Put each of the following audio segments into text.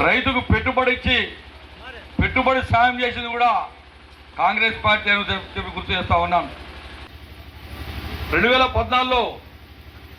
రైతుకు పెట్టుబడి ఇచ్చి పెట్టుబడి సాయం చేసింది కూడా కాంగ్రెస్ పార్టీ అని చెప్పి గుర్తు చేస్తా ఉన్నాను రెండు వేల పద్నాలుగులో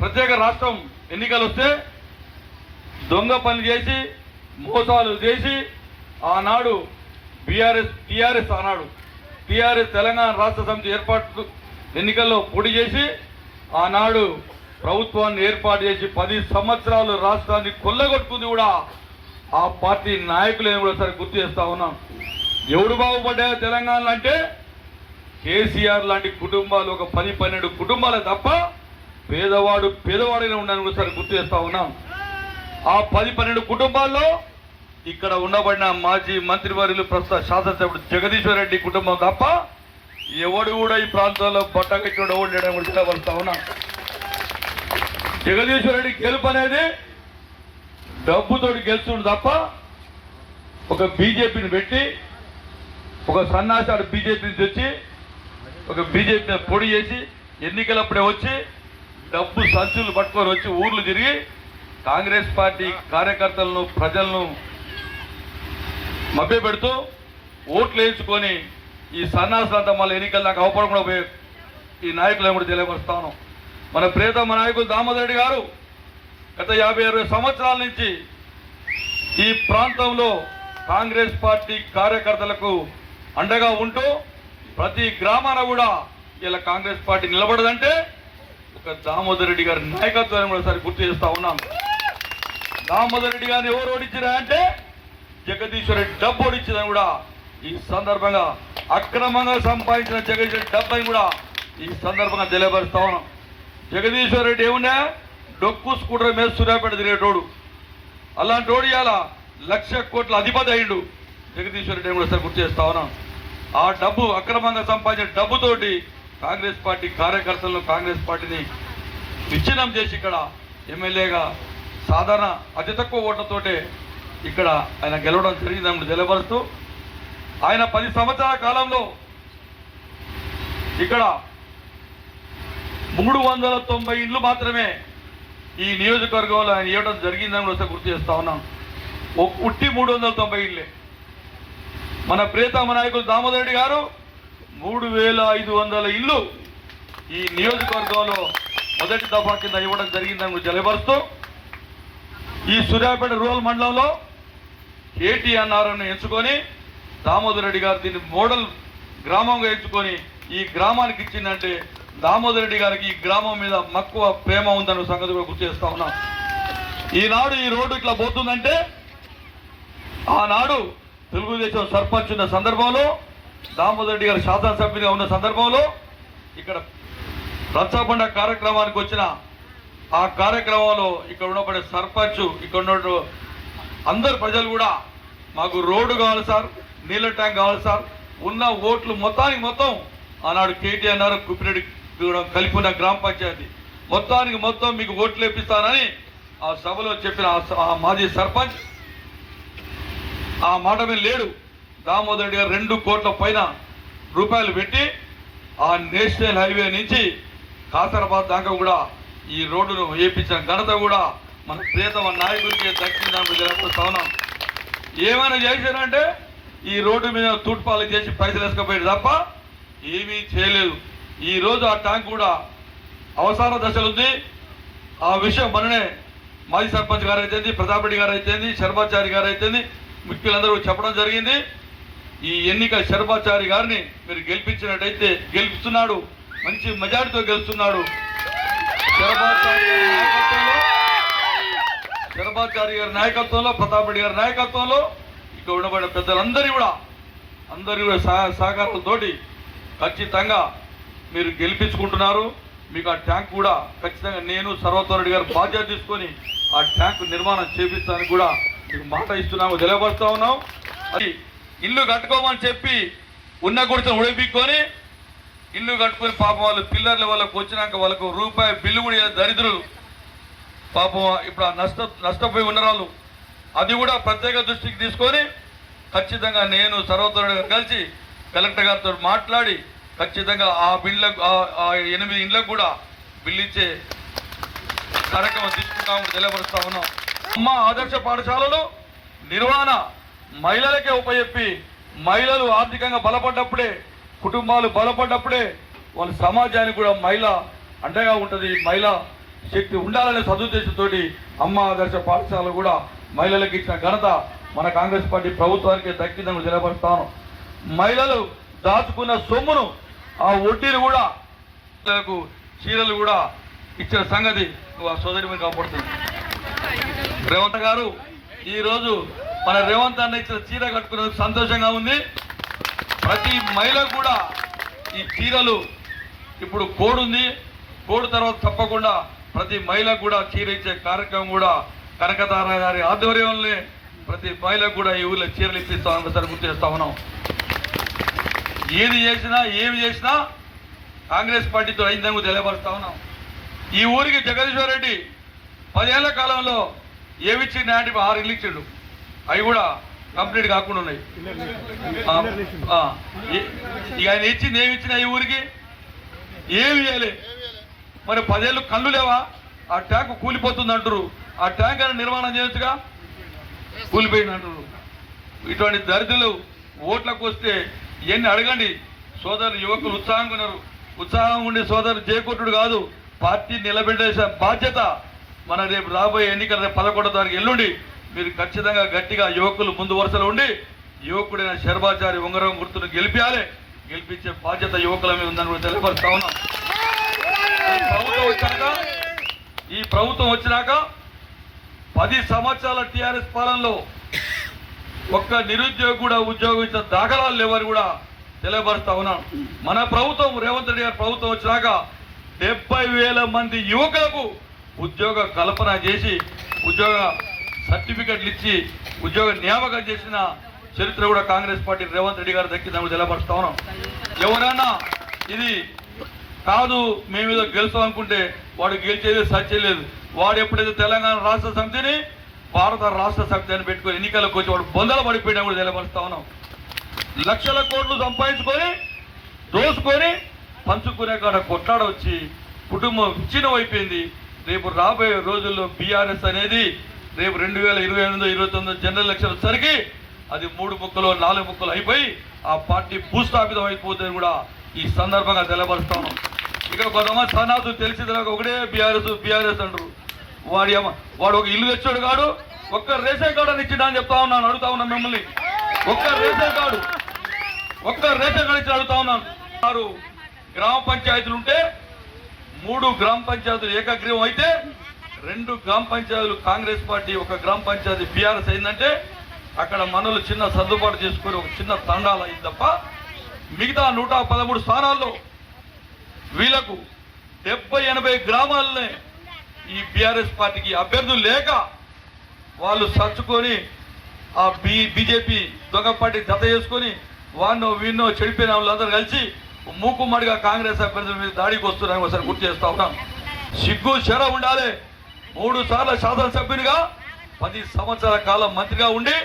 ప్రత్యేక రాష్ట్రం ఎన్నికలు వస్తే దొంగ పనులు చేసి మోసాలు చేసి ఆనాడు బీఆర్ఎస్ టీఆర్ఎస్ ఆనాడు టీఆర్ఎస్ తెలంగాణ రాష్ట్ర సమితి ఏర్పాటు ఎన్నికల్లో పోటీ చేసి ఆనాడు ప్రభుత్వాన్ని ఏర్పాటు చేసి పది సంవత్సరాలు రాష్ట్రాన్ని కొల్లగొట్టుకుంది కూడా ఆ పార్టీ నాయకులను కూడా సరే గుర్తు చేస్తా ఉన్నాం. ఎవడు బాగుపడ్డాయో తెలంగాణలో అంటే కేసీఆర్ లాంటి కుటుంబాలు ఒక పది పన్నెండు కుటుంబాలే తప్ప పేదవాడు పేదవాడైనా ఉండని కూడా గుర్తు చేస్తా ఉన్నాం. ఆ పది పన్నెండు కుటుంబాల్లో ఇక్కడ ఉండబడిన మాజీ మంత్రివర్యులు ప్రస్తుత శాసనసభ్యుడు జగదీశ్వర్ రెడ్డి కుటుంబం తప్ప ఎవడు కూడా ఈ ప్రాంతంలో బట్టగట్టుడు ఎవడు లేడని కూడా ఉన్నా జగదీశ్వర్ రెడ్డి గెలుపు అనేది డబ్బుతోటి గెలుచుడు తప్ప ఒక బీజేపీని పెట్టి ఒక సన్నాసాడు బీజేపీని తెచ్చి ఒక బీజేపీ పొడి చేసి ఎన్నికలప్పుడే వచ్చి డబ్బు సంచులు పట్టుకొని వచ్చి ఊర్లు తిరిగి కాంగ్రెస్ పార్టీ కార్యకర్తలను ప్రజలను మభ్యపెడుతూ ఓట్లు వేయించుకొని ఈ సన్నాసులంతా మళ్ళీ ఎన్నికలు నాకు అవపడకుండా పోయే ఈ నాయకులు ఏమిటి తెలియపరుస్తాను మన ప్రియతమ నాయకులు దామోదర్ రెడ్డి గారు గత యాభై అరవై సంవత్సరాల నుంచి ఈ ప్రాంతంలో కాంగ్రెస్ పార్టీ కార్యకర్తలకు అండగా ఉంటూ ప్రతి గ్రామాన కూడా ఇలా కాంగ్రెస్ పార్టీ నిలబడదంటే ఒక దామోదర్ రెడ్డి గారి నాయకత్వాన్ని కూడా సరి గుర్తు చేస్తా ఉన్నాం. దామోదర్ రెడ్డి గారిని ఎవరు ఓడించినా అంటే జగదీశ్వర్ రెడ్డి డబ్బు ఓడించిందని కూడా ఈ సందర్భంగా అక్రమంగా సంపాదించిన జగదీశ్వర్ రెడ్డి డబ్బని కూడా ఈ సందర్భంగా తెలియపరుస్తా ఉన్నాం. జగదీశ్వర్ రెడ్డి ఏమున్నా? డొక్కు స్కూటర్ మీద సూర్యాపేట తిరిగేటోడు. అలాంటి వాడు ఇవాళ లక్ష కోట్ల అధిపతి అయ్యుడు. జగదీశ్వర రెడ్డి కూడా సార్ గుర్తు చేస్తా ఉన్నాం ఆ డబ్బు అక్రమంగా సంపాదించిన డబ్బుతోటి కాంగ్రెస్ పార్టీ కార్యకర్తలను కాంగ్రెస్ పార్టీని విచ్ఛిన్నం చేసి ఇక్కడ ఎమ్మెల్యేగా సాధారణ అతి తక్కువ ఓట్లతోటే ఇక్కడ ఆయన గెలవడం జరిగిందని తెలియపరుస్తూ ఆయన పది సంవత్సరాల కాలంలో ఇక్కడ మూడు వందల తొంభై ఇండ్లు మాత్రమే ఈ నియోజకవర్గంలో ఆయన ఇవ్వడం జరిగిందని కూడా గుర్తు చేస్తా ఉన్నాం ఒక ఉట్టి మూడు వందల తొంభై ఇళ్ళే మన ప్రియతమ నాయకులు దామోదర్ రెడ్డి గారు మూడు వేల ఐదు వందల ఇల్లు ఈ నియోజకవర్గంలో మొదటి దఫా కింద ఇవ్వడం జరిగిందని తెలియపరుస్తూ ఈ సూర్యాపేట రూరల్ మండలంలో కేటీఎన్ఆర్ను ఎంచుకొని దామోదర్ రెడ్డి గారు దీన్ని మోడల్ గ్రామంగా ఎంచుకొని ఈ గ్రామానికి ఇచ్చిందంటే దామోదర్ రెడ్డి గారికి ఈ గ్రామం మీద మక్కువ ప్రేమ ఉందన్న సంగతి కూడా గుర్తు చేస్తా ఉన్నాం. ఈనాడు ఈ రోడ్డు ఇట్లా పోతుందంటే ఆనాడు తెలుగుదేశం సర్పంచ్ ఉన్న సందర్భంలో దామోదర్ రెడ్డి గారు శాసనసభ్యునిగా ఉన్న సందర్భంలో ఇక్కడ రచ్చబండ కార్యక్రమానికి వచ్చిన ఆ కార్యక్రమంలో ఇక్కడ ఉన్నపడే సర్పంచ్ ఇక్కడ ఉన్న అందరు ప్రజలు కూడా మాకు రోడ్డు కావాలి సార్ నీళ్ళ ట్యాంక్ కావాలి సార్ ఉన్న ఓట్లు మొత్తానికి మొత్తం ఆనాడు కేటీఆర్ అన్నారు కుప్పిరెడ్డి కూడా కలిపి ఉన్న గ్రామ పంచాయతీ. మొత్తానికి మొత్తం మీకు ఓట్లు వేపిస్తానని ఆ సభలో చెప్పిన ఆ స- ఆ మాజీ సర్పంచ్ ఆ మాట మీద లేడు. దామోదర్ రెడ్డి గారు రెండు కోట్ల పైన రూపాయలు పెట్టి ఆ నేషనల్ హైవే నుంచి కాసరాబాద్ దాకా కూడా ఈ రోడ్డును వేయించిన ఘనత కూడా మన ప్రియతమ నాయకుడికి దక్కిందని తెలుపుతా ఉన్నాం. ఏమైనా చేశారంటే ఈ రోడ్డు మీద తూట్పాలు చేసి పైసలు వేసుకపోయాడు తప్ప ఏమీ చేయలేదు. ఈ రోజు ఆ ట్యాంక్ కూడా అవసర దశలు ఉంది ఆ విషయం మననే మాజీ సర్పంచ్ గారు అయితేంది ప్రతాపరెడ్డి గారు అయితేంది శర్మాచారి గారు అయితేంది ముఖ్యులందరూ చెప్పడం జరిగింది. ఈ ఎన్నిక శర్మాచారి గారిని మీరు గెలిపించినట్టయితే గెలుపుతున్నాడు మంచి మెజారిటీతో గెలుస్తున్నాడు శర్మాచారి గారి నాయకత్వంలో. ప్రతాపరెడ్డి గారి నాయకత్వంలో ఇక్కడ ఉండబడిన పెద్దలందరూ కూడా అందరూ కూడా సహ సహకారంతో ఖచ్చితంగా మీరు గెలిపించుకుంటున్నారు మీకు ఆ ట్యాంక్ కూడా ఖచ్చితంగా నేను సర్వతోరెడ్డి గారు బాధ్యత తీసుకొని ఆ ట్యాంక్ నిర్మాణం చేపిస్తానని కూడా మీకు మాట ఇస్తున్నాము తెలియపరుస్తా ఉన్నాం. అది ఇల్లు కట్టుకోమని చెప్పి ఉన్న గుడితో ఉడిపిక్కొని ఇల్లు కట్టుకొని పాపం వాళ్ళు పిల్లర్ల వాళ్ళకు వచ్చినాక వాళ్ళకు రూపాయి బిల్లు కూడా దరిద్రులు. పాపం ఇప్పుడు ఆ నష్ట నష్టపోయి ఉన్న అది కూడా ప్రత్యేక దృష్టికి తీసుకొని ఖచ్చితంగా నేను సర్వత్రుడు కలిసి కలెక్టర్ గారితో మాట్లాడి ఖచ్చితంగా ఆ బిల్లకు ఆ- ఆ ఎనిమిది ఇండ్లకు కూడా బిల్లు ఇచ్చే కార్యక్రమం తీసుకుంటామని తెలియపరుస్తా ఉన్నాం. అమ్మ ఆదర్శ పాఠశాలలో నిర్వహణ మహిళలకే ఉపయెప్పి మహిళలు ఆర్థికంగా బలపడ్డప్పుడే కుటుంబాలు బలపడ్డప్పుడే వాళ్ళ సమాజానికి కూడా మహిళ అండగా ఉంటుంది మహిళ శక్తి ఉండాలనే సదుద్దేశంతో అమ్మ ఆదర్శ పాఠశాల కూడా మహిళలకు ఇచ్చిన ఘనత మన కాంగ్రెస్ పార్టీ ప్రభుత్వానికి దక్కిందని తెలియపరుస్తాను మహిళలు దాచుకున్న సొమ్మును ఆ వడ్డీలు కూడా పిల్లలకు చీరలు కూడా ఇచ్చిన సంగతి ఆ సోదరి మీద కాపాడుతుంది రేవంత్ గారు ఈరోజు మన రేవంత్ అన్న ఇచ్చిన చీర కట్టుకునేందుకు సంతోషంగా ఉంది. ప్రతి మహిళ కూడా ఈ చీరలు ఇప్పుడు కోడ్ ఉంది కోడ్ తర్వాత తప్పకుండా ప్రతి మహిళకు కూడా చీర ఇచ్చే కార్యక్రమం కూడా కనకతార గారి ఆధ్వర్యంలోనే ప్రతి మహిళకు కూడా ఈ ఊళ్ళో చీరలు ఇప్పిస్తామని సార్ గుర్తు చేస్తా ఉన్నాం. ఏది చేసినా ఏమి చేసినా కాంగ్రెస్ పార్టీతో అయిందని తెలియపరుస్తా ఉన్నాం. ఈ ఊరికి జగదీశ్వర్ రెడ్డి పదేళ్ళ కాలంలో ఏమిచ్చి నాటి ఆరు ఇల్లు ఇచ్చిండు. అవి కూడా కంప్లీట్ కాకుండా ఉన్నాయి. ఇక ఆయన ఇచ్చింది ఏమి ఈ ఊరికి? ఏమి చేయాలి మరి పదేళ్ళు కళ్ళు లేవా? ఆ ట్యాంక్ కూలిపోతుంది అంటారు ఆ ట్యాంక్ అని నిర్మాణం చేయొచ్చుగా? కూలిపోయింది అంటారు ఇటువంటి దరిద్రులు ఓట్లకు వస్తే ఇవన్నీ అడగండి. సోదరులు యువకులు ఉత్సాహంగా ఉన్నారు ఉత్సాహం ఉండే సోదరులు చేకూటుడు కాదు. పార్టీ నిలబెట్టేసే బాధ్యత మన రేపు రాబోయే ఎన్నికల రేపు పదకొండో తారీఖు ఎల్లుండి. మీరు ఖచ్చితంగా గట్టిగా యువకులు ముందు వరుసలో ఉండి యువకుడైన శర్మాచారి ఉంగరం గుర్తును గెలిపించాలి గెలిపించే బాధ్యత యువకుల మీద ఉందని కూడా తెలియపరుస్తా ఉన్నాం. ప్రభుత్వం వచ్చాక ఈ ప్రభుత్వం వచ్చినాక పది సంవత్సరాల టీఆర్ఎస్ పాలనలో ఒక్క నిరుద్యోగి కూడా ఉద్యోగం ఇచ్చిన దాఖలాలు ఎవరు కూడా తెలియపరుస్తా ఉన్నాం. మన ప్రభుత్వం రేవంత్ రెడ్డి గారి ప్రభుత్వం వచ్చినాక డెబ్బై వేల మంది యువకులకు ఉద్యోగ కల్పన చేసి ఉద్యోగ సర్టిఫికెట్లు ఇచ్చి ఉద్యోగ నియామకం చేసిన చరిత్ర కూడా కాంగ్రెస్ పార్టీ రేవంత్ రెడ్డి గారు దక్కిందని కూడా తెలియపరుస్తా ఉన్నాం. ఎవరైనా ఇది కాదు మేము ఏదో గెలుస్తాం అనుకుంటే వాడు గెలిచేది సత్యం లేదు. వాడు ఎప్పుడైతే తెలంగాణ రాష్ట్ర సమితిని భారత రాష్ట్ర సమితి అని పెట్టుకొని ఎన్నికలకు వచ్చి వాడు బొందల పడిపోయినా కూడా తెలియపరుస్తా ఉన్నాం. లక్షల కోట్లు సంపాదించుకొని దోసుకొని పంచుకునే కాడ కొట్లాడ వచ్చి కుటుంబం విచ్ఛిన్నం అయిపోయింది. రేపు రాబోయే రోజుల్లో బీఆర్ఎస్ అనేది రేపు రెండు వేల ఇరవై ఎనిమిదో ఇరవై తొమ్మిది జనరల్ ఎలక్షన్ వచ్చేసరికి అది మూడు ముక్కలు నాలుగు ముక్కలు అయిపోయి ఆ పార్టీ భూస్థాపితం అయిపోతుందని కూడా ఈ సందర్భంగా తెలపరుస్తాను ఇక కొంతమంది సన్నాసు తెలిసి తెలియక ఒకటే బీఆర్ఎస్ బీఆర్ఎస్ అంటారు. వాడి వాడు ఒక ఇల్లు తెచ్చాడు కాడు ఒక్క రేషన్ కార్డు అని ఇచ్చిండా అని చెప్తా ఉన్నాను అడుగుతా ఉన్నాను మిమ్మల్ని. ఒక్క రేషన్ కార్డు ఒక్క రేషన్ కార్డు ఇచ్చి అడుగుతా ఉన్నాను. వారు గ్రామ పంచాయతీలు ఉంటే మూడు గ్రామ పంచాయతీలు ఏకగ్రీవం అయితే రెండు గ్రామ పంచాయతీలు కాంగ్రెస్ పార్టీ ఒక గ్రామ పంచాయతీ బీఆర్ఎస్ అయిందంటే అక్కడ మనలు చిన్న సర్దుబాటు చేసుకొని ఒక చిన్న తండాలు అయింది తప్ప మిగతా నూట పదమూడు స్థానాల్లో వీళ్ళకు డెబ్బై ఎనభై గ్రామాలనే ఈ బీఆర్ఎస్ పార్టీకి అభ్యర్థులు లేక వాళ్ళు సర్చుకొని ఆ బీ బీజేపీ దొంగ పార్టీ జత చేసుకొని వాడినో వీన్నో చెడిపోయిన వాళ్ళందరూ కలిసి మూకుమ్మడిగా కాంగ్రెస్ అభ్యర్థుల మీద దాడికి వస్తున్నారని ఒకసారి గుర్తు చేస్తా ఉన్నాం. సిగ్గు చెర ఉండాలి. మూడు సార్ల శాసనసభ్యునిగా పది సంవత్సరాల కాలం మంత్రిగా ఉండి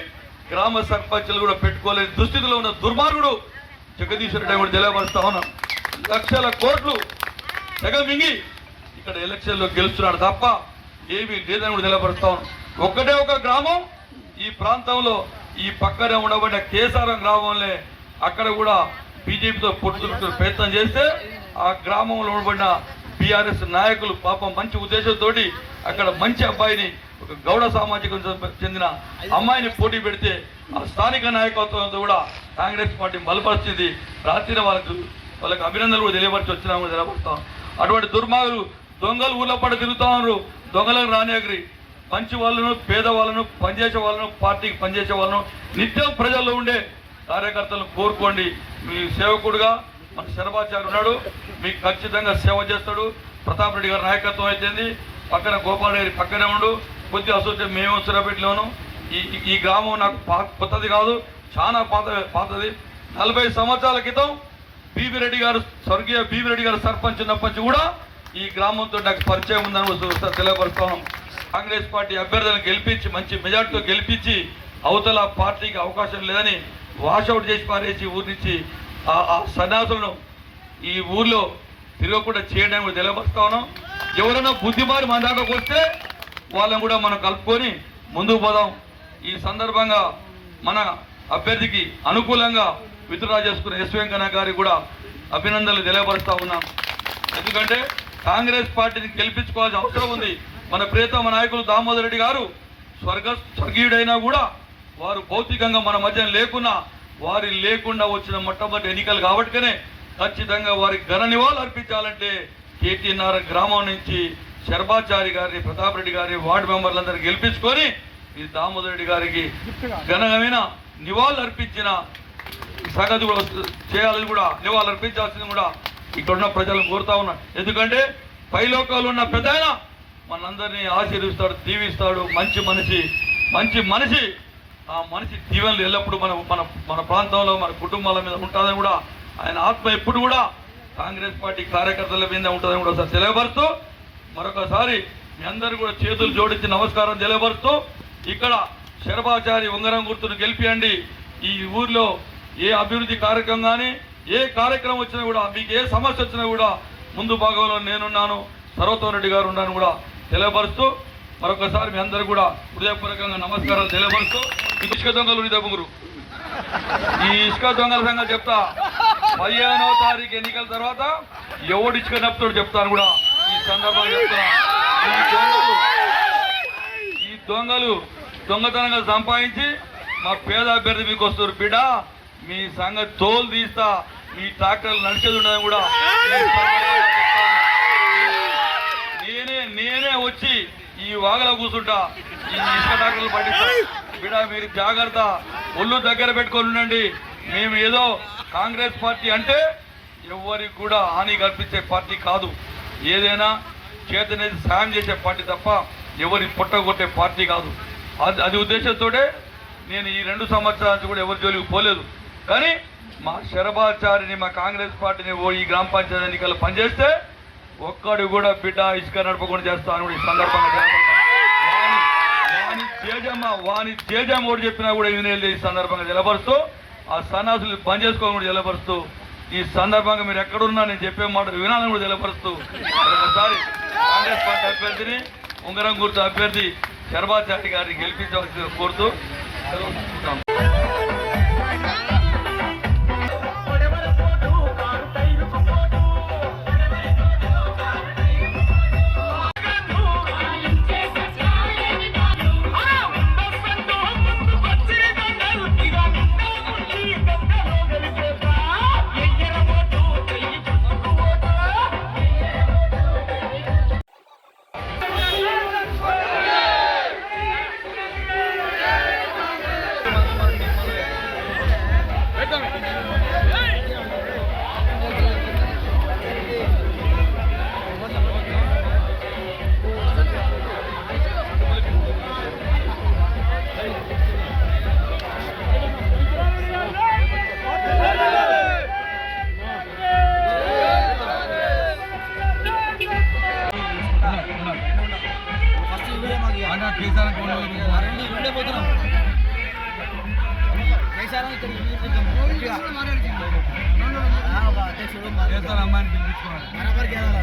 గ్రామ సర్పంచులు కూడా పెట్టుకోలేని దుస్థితిలో ఉన్న దుర్మార్గుడు జగదీశ్వరుడు కూడా తెలియపరుస్తా ఉన్నాం. లక్షల కోట్లు తెగ మింగి ఇక్కడ ఎలక్షన్లో గెలుస్తున్నాడు తప్ప ఏమీ లేదని కూడా తెలియపరుస్తా ఉన్నాం ఒక్కటే ఒక గ్రామం ఈ ప్రాంతంలో ఈ పక్కనే ఉండబడిన కేసారం గ్రామంలో అక్కడ కూడా బీజేపీతో పొట్టుకు ప్రయత్నం చేస్తే ఆ గ్రామంలో ఉండబడిన బీఆర్ఎస్ నాయకులు పాపం మంచి ఉద్దేశంతో అక్కడ మంచి అబ్బాయిని ఒక గౌడ సామాజిక చెందిన అమ్మాయిని పోటీ పెడితే ఆ స్థానిక నాయకత్వంతో కూడా కాంగ్రెస్ పార్టీ బలపరిచింది. రాత్రి వాళ్ళకు వాళ్ళకి అభినందనలు కూడా తెలియపరిచి వచ్చినా కూడా అటువంటి దుర్మార్గులు దొంగలు ఊళ్ళో పడి తిరుగుతా ఉన్నారు. దొంగలకు రానియగరి మంచి వాళ్ళను పేదవాళ్ళను పనిచేసే వాళ్ళను పార్టీకి పనిచేసే వాళ్ళను నిత్యం ప్రజల్లో ఉండే కార్యకర్తలను కోరుకోండి. మీ సేవకుడుగా మన శరభాచార్య ఉన్నాడు. మీకు ఖచ్చితంగా సేవ చేస్తాడు. ప్రతాప్ రెడ్డి గారి నాయకత్వం అయితేంది. పక్కన గోపాల్ పక్కనే ఉండు. కొద్ది అసోసియేషన్ మేము సురపెట్టిలోను ఈ ఈ- గ్రామం నాకు కొత్తది కాదు. చాలా పాత పాతది. నలభై సంవత్సరాల క్రితం బీబీ రెడ్డి గారు స్వర్గీయ బీబీ రెడ్డి గారు సర్పంచ్ ఉన్నప్పటి కూడా ఈ గ్రామంతో నాకు పరిచయం ఉందని ఒకసారి కాంగ్రెస్ పార్టీ అభ్యర్థులను గెలిపించి మంచి మెజార్టీతో గెలిపించి అవతల పార్టీకి అవకాశం లేదని వాషౌట్ చేసి పారేసి ఊరి నుంచి ఆ- సన్యాసులను ఈ ఊర్లో తిరగకుండా చేయడానికి కూడా తెలియపరుస్తా ఉన్నాం. ఎవరైనా బుద్ధిమారి మన దాకాకు వస్తే వాళ్ళని కూడా మనం కలుపుకొని ముందుకు పోదాం. ఈ సందర్భంగా మన అభ్యర్థికి అనుకూలంగా విత్డ్రా చేసుకున్న ఎస్ వెంకన్న గారికి కూడా అభినందనలు తెలియపరుస్తా ఉన్నాం. ఎందుకంటే కాంగ్రెస్ పార్టీని గెలిపించుకోవాల్సిన అవసరం ఉంది. మన ప్రియతమ నాయకులు దామోదర్ రెడ్డి గారు స్వర్గ స్వర్గీయుడైనా కూడా వారు భౌతికంగా మన మధ్య లేకున్నా వారి లేకుండా వచ్చిన మొట్టమొదటి ఎన్నికలు కాబట్టినే ఖచ్చితంగా వారికి ఘన నివాళులు అర్పించాలంటే కేటీఆర్ గ్రామం నుంచి శర్భాచారి గారిని ప్రతాప్ రెడ్డి గారి వార్డు మెంబర్లందరూ గెలిపించుకొని ఈ దామోదర్ రెడ్డి గారికి ఘనమైన నివాళులు అర్పించిన సంగతి కూడా చేయాలని కూడా నివాళులు అర్పించాల్సింది కూడా ఇక్కడున్న ప్రజలను కోరుతా ఉన్నా. ఎందుకంటే పైలోకాలు ఉన్న పెద్ద ఆయన మనందరినీ ఆశీర్విస్తాడు దీవిస్తాడు. మంచి మనిషి మంచి మనిషి. ఆ మనిషి దీవెనలు ఎల్లప్పుడూ మన మన మన ప్రాంతంలో మన కుటుంబాల మీద ఉంటుందని కూడా ఆయన ఆత్మ ఎప్పుడు కూడా కాంగ్రెస్ పార్టీ కార్యకర్తల మీద ఉంటుందని కూడా ఒకసారి తెలియపరుస్తూ మరొకసారి మీ అందరూ కూడా చేతులు జోడించి నమస్కారం తెలియపరుస్తూ ఇక్కడ శరభాచారి ఉంగరం గుర్తును గెలిపియండి. ఈ ఊర్లో ఏ అభివృద్ధి కార్యక్రమం కానీ ఏ కార్యక్రమం వచ్చినా కూడా మీకు ఏ సమస్య వచ్చినా కూడా ముందు భాగంలో నేనున్నాను సర్వతో రెడ్డి గారు ఉన్నాను కూడా తెలియపరుస్తూ మరొకసారి మీ అందరూ కూడా హృదయపూర్వకంగా నమస్కారాలు తెలియపరుస్తూ ఈ ఇసుక దొంగలు హృదయపుగురు ఈ ఇసుక దొంగల సంగతి చెప్తా. పదిహేనవ తారీఖు ఎన్నికల తర్వాత ఎవడు ఇసుక నప్పుతాడు చెప్తాను కూడా ఈ సందర్భంగా చెప్తున్నా. ఈ దొంగలు ఈ దొంగలు దొంగతనంగా సంపాదించి మా పేద అభ్యర్థి మీకు వస్తారు బిడ్డ మీ సంగతి తోలు తీస్తా. ఈ ట్రాక్టర్లు నడిచేది ఉండదని కూడా నేనే నేనే వచ్చి ఈ వాగలో కూర్చుంటా. ఈ ఇసుక ట్రాక్టర్లు పండిస్తా. బిడ మీరు జాగ్రత్త. ఒళ్ళు దగ్గర పెట్టుకొని ఉండండి. మేము ఏదో కాంగ్రెస్ పార్టీ అంటే ఎవరికి కూడా హాని కల్పించే పార్టీ కాదు. ఏదైనా చేతనేది సాయం చేసే పార్టీ తప్ప ఎవరి పొట్టగొట్టే పార్టీ కాదు. అది అది ఉద్దేశంతోటే నేను ఈ రెండు సంవత్సరాల నుంచి కూడా ఎవరి జోలికి పోలేదు. కానీ మా శరభాచారిని మా కాంగ్రెస్ పార్టీని ఓ ఈ గ్రామ పంచాయతీ ఎన్నికల్లో పనిచేస్తే ఒక్కడు కూడా బిడ్డ ఇసుక నడపకుండా చేస్తాను ఈ సందర్భంగా వాని- తేజమ్మ వాని తేజమ్మ కూడా చెప్పినా కూడా వినేది ఈ సందర్భంగా నిలబరుస్తూ ఆ సన్నాసులు బంద్ చేసుకోవాలని కూడా నిలబరుస్తూ ఈ సందర్భంగా మీరు ఎక్కడున్నా నేను చెప్పే మాట వినాలని కూడా నిలబరుస్తూ ఒకసారి కాంగ్రెస్ పార్టీ అభ్యర్థిని ఉంగరం గుర్తు అభ్యర్థి శర్మాచారి గారిని గెలిపించవలసి కోరుతూ together.